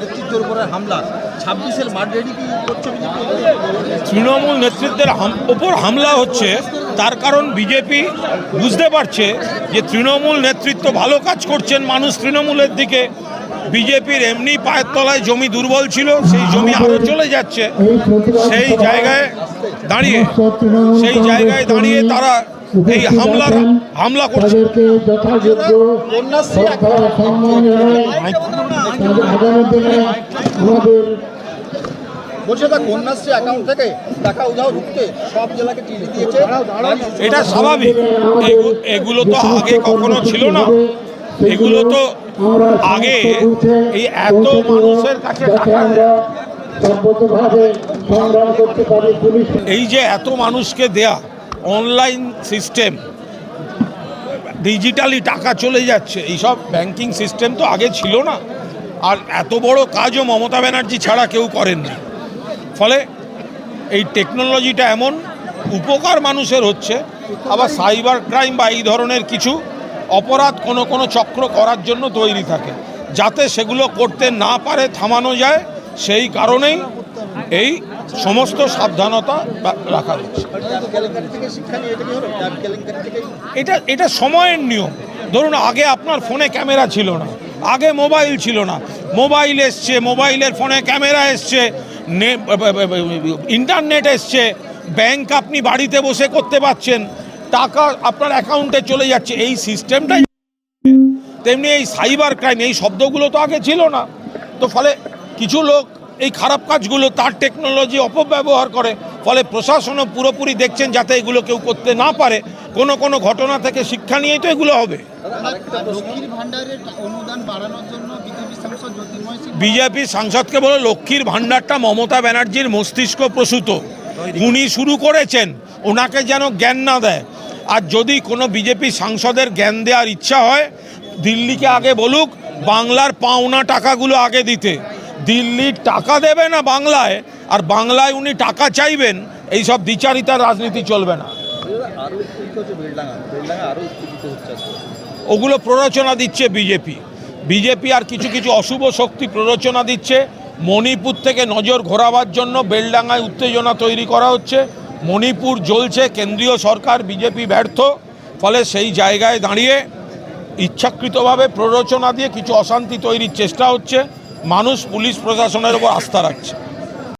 নেতৃত্বের উপরে হামলা। ছাব্বিশের মাঠ রেডি কি করছে তৃণমূল নেতৃত্বের ওপর হামলা হচ্ছে, তার কারণ বিজেপি বুঝতে পারছে যে তৃণমূল নেতৃত্ব ভালো কাজ করছেন মানুষ তৃণমূলের দিকে। বিজেপির এমনি পায়ের তলায় জমি দুর্বল ছিল সেই জমি আরও চলে যাচ্ছে। সেই জায়গায় দাঁড়িয়ে সেই জায়গায় দাঁড়িয়ে তারা এই হামলার হামলা করছে। বলছে তা কন্যাশ্রী অ্যাকাউন্ট থেকে টাকা উধাও ঢুকতে সব জেলাকে টিভি দিয়েছে। এটা স্বাভাবিক। এগু- এগুলো তো আগে কখনো ছিল না। এগুলো তো আগে এই এত মানুষের কাছে এই যে এত মানুষকে দেয়া অনলাইন সিস্টেম ডিজিটালি টাকা চলে যাচ্ছে এইসব ব্যাংকিং সিস্টেম তো আগে ছিল না। আর এত বড় কাজও মমতা ব্যানার্জি ছাড়া কেউ করেননি ফলে এই টেকনোলজিটা এমন উপকার মানুষের হচ্ছে আবার সাইবার ক্রাইম বা এই ধরনের কিছু অপরাধ কোনো কোনো চক্র করার জন্য তৈরি থাকে। যাতে সেগুলো করতে না পারে, থামানো যায়, সেই কারণেই এই সমস্ত সাবধানতা রাখা হচ্ছে। এটা এটা সময়ের নিয়ম। ধরুন, আগে আপনার ফোনে ক্যামেরা ছিল না, আগে মোবাইল ছিল না। মোবাইল এসছে, মোবাইলের ফোনে ক্যামেরা এসছে ইন্টারনেট এসছে, ব্যাংক আপনি বাড়িতে বসে করতে পারছেন টাকা আপনার অ্যাকাউন্টে চলে যাচ্ছে। এই সিস্টেমটাই তেমনি এই সাইবার ক্রাইম, এই শব্দগুলো তো আগে ছিল না। তো ফলে কিছু লোক এই খারাপ কাজগুলো তার টেকনোলজি অপব্যবহার করে, ফলে প্রশাসনও পুরোপুরি দেখছেন যাতে এগুলো কেউ করতে না পারে। কোনো কোনো ঘটনা থেকে শিক্ষা নিয়েই তো এগুলো হবে। বিজেপি সাংসদকে বলে, লক্ষ্মীর ভাণ্ডারটা মমতা ব্যানার্জির মস্তিষ্ক প্রসূত। উনি শুরু করেছেন। ওনাকে যেন জ্ঞান না দেয়। আর যদি কোনো বিজেপি সাংসদের জ্ঞান দেওয়ার ইচ্ছা হয়, দিল্লিকে আগে বলুক, বাংলার পাওনা টাকাগুলো আগে দিতে। দিল্লির টাকা দেবে না বাংলায়, আর বাংলায় উনি টাকা চাইবেন, এইসব দ্বিচারিতার রাজনীতি চলবে না। ওগুলো প্ররোচনা দিচ্ছে বিজেপি। বিজেপি আর কিছু কিছু অশুভ শক্তি প্ররোচনা দিচ্ছে। মণিপুর থেকে নজর ঘোরাবার জন্য বেলডাঙ্গায় উত্তেজনা তৈরি করা হচ্ছে। মণিপুর জ্বলছে, কেন্দ্রীয় সরকার, বিজেপি ব্যর্থ, ফলে সেই জায়গায় দাঁড়িয়ে ইচ্ছাকৃতভাবে প্ররোচনা দিয়ে কিছু অশান্তি তৈরির চেষ্টা হচ্ছে, মানুষ পুলিশ প্রশাসনের ওপর আস্থা রাখছে।